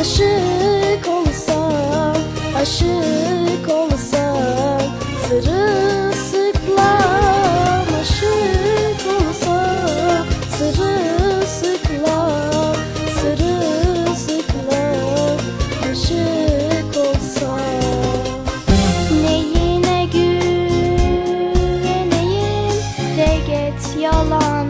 Aşık olsa, aşık olsa Sırılsıklam aşık olsa Sırılsıklam, sırılsıklam Aşık olsa. Neyine güveneyim? De git yalan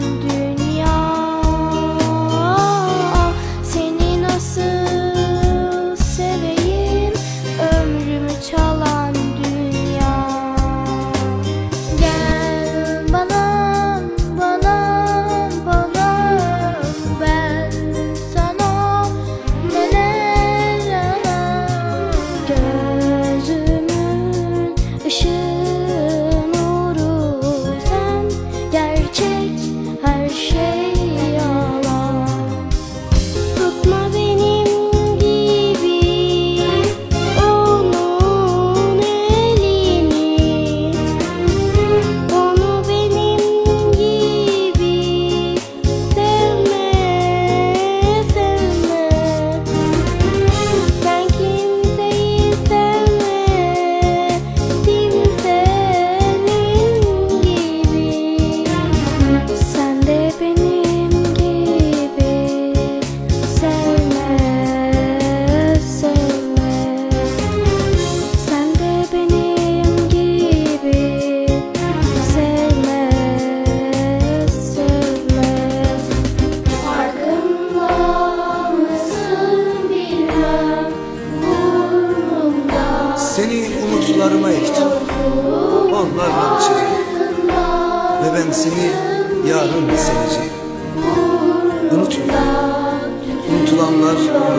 arzularıma ektim. Onlarla uçacağım. Ve ben seni yarın seveceğim. Unutma. Unutulanlar